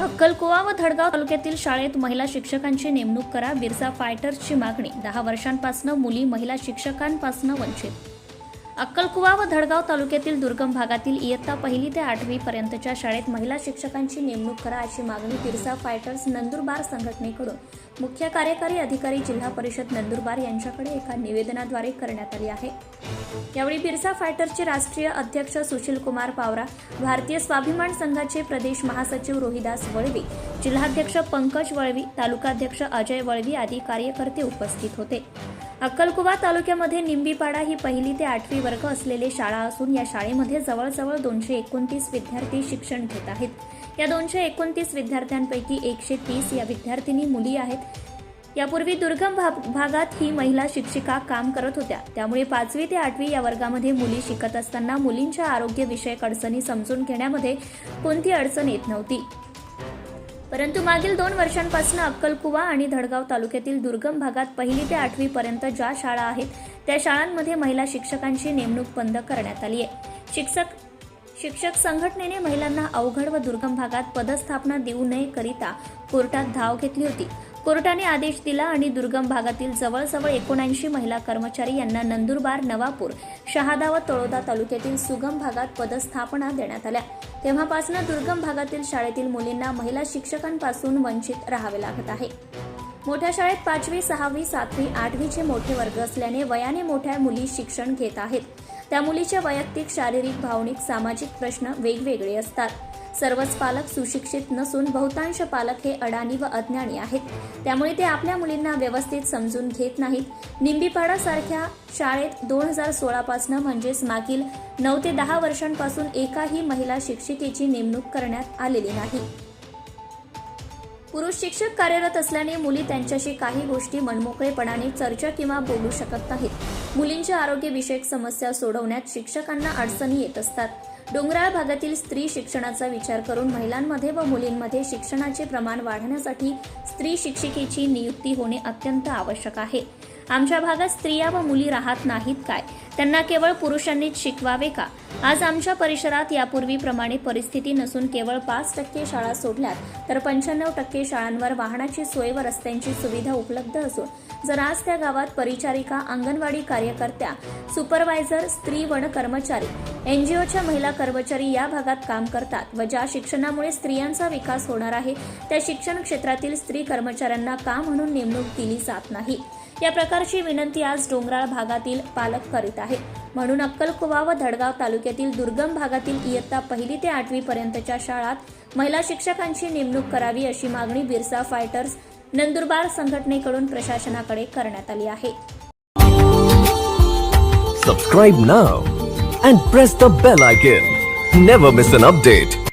अक्कलकुवा व धडगाव तालुक्यातील शाळेत महिला शिक्षकांची नेमणूक करा बिरसा फायटर्सची मागणी. दहा वर्षांपासून मुली महिला शिक्षकांपासून वंचित अक्कलकुवा व धडगाव तालुक्यातील दुर्गम भागातील इयत्ता पहिली ते आठवी पर्यंतच्या शाळेत महिला शिक्षकांची नेमणूक करा अशी मागणी बिरसा फायटर्स नंदुरबार संघटनेकडून. मुख्य कार्यकारी अधिकारी जिल्हा परिषद नंदुरबार यांच्याकडे एका निवेदनाद्वारे करण्यात आली आहे. यावेळी बिरसा फायटर्सचे राष्ट्रीय अध्यक्ष सुशील कुमार पावरा भारतीय स्वाभिमान संघाचे प्रदेश महासचिव रोहिदास वळवी जिल्हाध्यक्ष पंकज वळवी तालुकाध्यक्ष अजय वळवी आदी कार्यकर्ते उपस्थित होते. अक्कलकुवा तालुक्यामध्ये निंबीपाडा ही पहिली ते आठवी वर्ग असलेली शाळा असून या शाळेमध्ये जवळजवळ दोनशे एकोणतीस विद्यार्थी शिक्षण घेत आहेत. या दोनशे एकोणतीस विद्यार्थ्यांपैकी एकशे तीस या विद्यार्थिनी मुली आहेत. यापूर्वी दुर्गम भागात ही महिला शिक्षिका काम करत होत्या. त्यामुळे पाचवी ते आठवी या वर्गामध्ये मुली शिकत असताना मुलींच्या आरोग्यविषयक अडचणी समजून घेण्यामध्ये कोणती अडचण येत नव्हती. परंतु मागील दोन वर्षांपासून अक्कलकुवा आणि धडगाव तालुक्यातील दुर्गम भागात पहिली ते आठवी पर्यंत ज्या शाळा आहेत त्या शाळांमध्ये महिला शिक्षकांची नेमणूक बंद करण्यात आली आहे. शिक्षक शिक्षक संघटनेने महिलांना अवघड व दुर्गम भागात पदस्थापना देऊ नये करिता कोर्टात धाव घेतली होती. कोर्टाने आदेश दिला आणि दुर्गम भागातील जवळजवळ एकोणऐंशी महिला कर्मचारी यांना नंदुरबार नवापूर शहादा व तळोदा तालुक्यातील सुगम भागात पदस्थापना देण्यात आल्या. तेव्हापासून दुर्गम भागातील शाळेतील मुलींना महिला शिक्षकांपासून वंचित राहावे लागत आहे. मोठ्या शाळेत पाचवी सहावी सातवी आठवीचे मोठे वर्ग असल्याने वयाने मोठ्या मुली शिक्षण घेत आहेत. त्या मुलीचे वैयक्तिक शारीरिक भावनिक सामाजिक प्रश्न वेगवेगळे असतात. सर्वच पालक सुशिक्षित नसून बहुतांश पालक हे अडाणी व अज्ञानी आहेत. त्यामुळे ते आपल्या मुलींना व्यवस्थित समजून घेत नाहीत. निंबीपाडा सारख्या शाळेत दोन हजार सोळापासून म्हणजेच मागील नऊ ते दहा वर्षांपासून एकाही महिला शिक्षिकेची नेमणूक करण्यात आलेली नाही. पुरुष शिक्षक कार्यरत असल्याने मुली त्यांच्याशी काही गोष्टी मनमोकळेपणाने चर्चा किंवा बोलू शकत नाहीत. मुलींच्या आरोग्यविषयक समस्या सोडवण्यात शिक्षकांना अडचणी येत असतात. डोंगराळ भागातील स्त्री शिक्षणाचा विचार करून महिलांमध्ये व मुलींमध्ये शिक्षणाचे प्रमाण वाढवण्यासाठी स्त्री शिक्षिकेची नियुक्ती होणे अत्यंत आवश्यक आहे. आमच्या भागात स्त्रिया व मुली राहत नाहीत काय? त्यांना केवळ पुरुषांनीच शिकवावे का? आज आमच्या परिसरात यापूर्वीप्रमाणे परिस्थिती नसून केवळ पाच टक्के शाळा सोडल्यात तर पंच्याण्णव टक्के शाळांवर वाहनाची सोय व रस्त्यांची सुविधा उपलब्ध असून जर आज त्या गावात परिचारिका अंगणवाडी कार्यकर्त्या सुपरवायझर स्त्री वन कर्मचारी एनजीओच्या महिला कर्मचारी या भागात काम करतात व ज्या शिक्षणामुळे स्त्रियांचा विकास होणार आहे त्या शिक्षण क्षेत्रातील स्त्री कर्मचाऱ्यांना का म्हणून नेमणूक दिली जात नाही? या प्रकारची विनंती आज डोंगराळ भागातील पालक करीत आहे म्हणून अक्कलकुवा व धडगाव तालुक्यातील दुर्गम भागातील इयत्ता पहिली ते आठवी पर्यंतच्या शाळात महिला शिक्षकांची नेमणूक करावी अशी मागणी बिरसा फायटर्स नंदुरबार संघटनेकडून प्रशासनाकडे करण्यात आली आहे. Subscribe now and press the bell icon never miss an update